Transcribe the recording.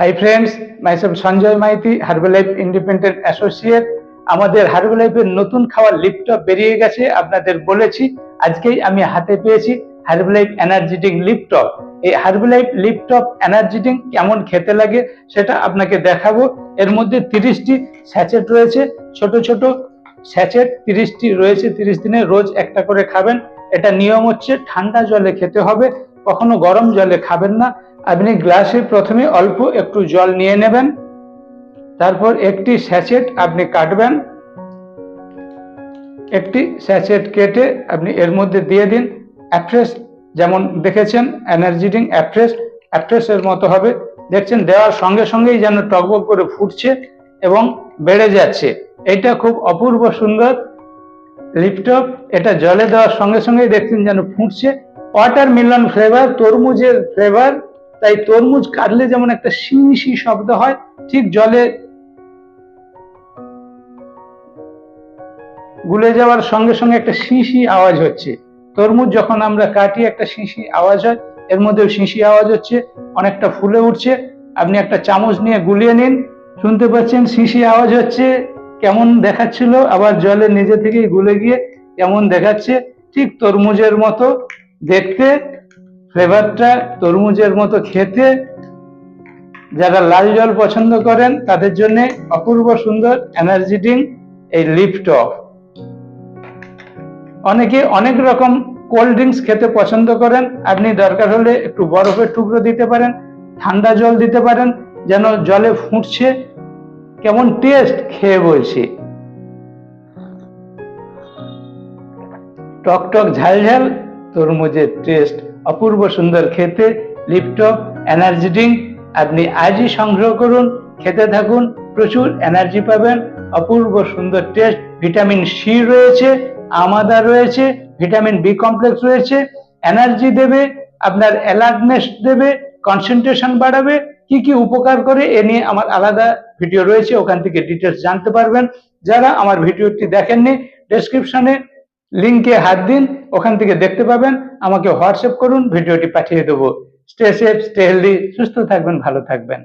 Hi friends myself Sanjay Maiti Herbalife independent associate আমাদের হার্বালাইফের নতুন খাওয়ার লিপটপ বেরিয়ে গেছে, আপনাদের বলেছি। আজকেই আমি হাতে পেয়েছি হার্বালাইফ এনার্জেটিক লিপটপ এই হার্বালাইফ লিপটপ এনার্জেটিক কেমন খেতে লাগে সেটা আপনাকে দেখাবো। এর মধ্যে তিরিশটি স্যাচেট রয়েছে, ছোট ছোট স্যাচেট তিরিশটি রয়েছে, তিরিশ দিনে রোজ একটা করে খাবেন। এটা নিয়ম হচ্ছে ঠান্ডা জলে খেতে হবে, কখনো গরম জলে খাবেন না। আপনি গ্লাসে প্রথমে অল্প একটু জল নিয়ে নেবেন, তারপর একটি স্যাচেট আপনি কাটবেন। একটি স্যাচেট কেটে আপনি এর মধ্যে দিয়ে দিন। অ্যাফ্রেশ যেমন দেখেছেন এনার্জি ড্রিঙ্ক অ্যাফ্রেশ অ্যাফ্রেশের মতো হবে। দেখছেন, দেওয়ার সঙ্গে সঙ্গেই যেন টকবক করে ফুটছে এবং বেড়ে যাচ্ছে। এটা খুব অপূর্ব সুন্দর লিপটপ এটা জলে দেওয়ার সঙ্গে সঙ্গেই দেখছেন যেন ফুটছে। ওয়াটার মিলন ফ্লেভার তরমুজের ফ্লেভার তাই তরমুজ কাটলে যেমন একটা শিশি শব্দ হয়, ঠিক জলে গুলে যাওয়ার সঙ্গে সঙ্গে একটা শিশি আওয়াজ হচ্ছে। তরমুজ যখন আমরা কাটি, একটা শিশি আওয়াজ হয়, এর মধ্যেও শিশি আওয়াজ হচ্ছে, অনেকটা ফুলে উঠছে। আপনি একটা চামচ নিয়ে গুলিয়ে নিন, শুনতে পাচ্ছেন শিশি আওয়াজ হচ্ছে, কেমন দেখাচ্ছিল? আবার জলে নিজে থেকেই গুলে গিয়ে কেমন দেখাচ্ছে? ঠিক তরমুজের মতো দেখতে। ফ্লেভারটা তরমুজের মতো খেতে যারা লাল জল পছন্দ করেন, তাদের জন্য অপূর্ব সুন্দর এনার্জি ড্রিঙ্ক এই লিপটপ অনেকে অনেক রকম কোল্ড ড্রিঙ্কস খেতে পছন্দ করেন। আপনি দরকার হলে একটু বরফের টুকরো দিতে পারেন, ঠান্ডা জল দিতে পারেন, যেন জলে ফুটছে। কেমন টেস্ট খেয়ে বলছি। টক টক ঝাল ঝাল তরমুজের টেস্ট অপূর্ব সুন্দর খেতে লিপটপ এনার্জি ড্রিঙ্ক আপনি আজই সংগ্রহ করুন, খেতে থাকুন, প্রচুর এনার্জি পাবেন, অপূর্ব সুন্দর টেস্ট ভিটামিন সি রয়েছে, আমাদা রয়েছে ভিটামিন বি কমপ্লেক্স রয়েছে এনার্জি দেবে, আপনার অ্যালার্টনেস দেবে কনসেন্ট্রেশন বাড়াবে, কি কি উপকার করে এ নিয়ে আমার আলাদা ভিডিও রয়েছে, ওখান থেকে ডিটেলস জানতে পারবেন। যারা আমার ভিডিওটি দেখেননি ডেসক্রিপশনে লিঙ্কে হাত দিন, ওখান থেকে দেখতে পাবেন। আমাকে হোয়াটসঅ্যাপ করুন, ভিডিওটি পাঠিয়ে দেবো। স্টে সেফ স্টে হেলদি সুস্থ থাকবেন, ভালো থাকবেন।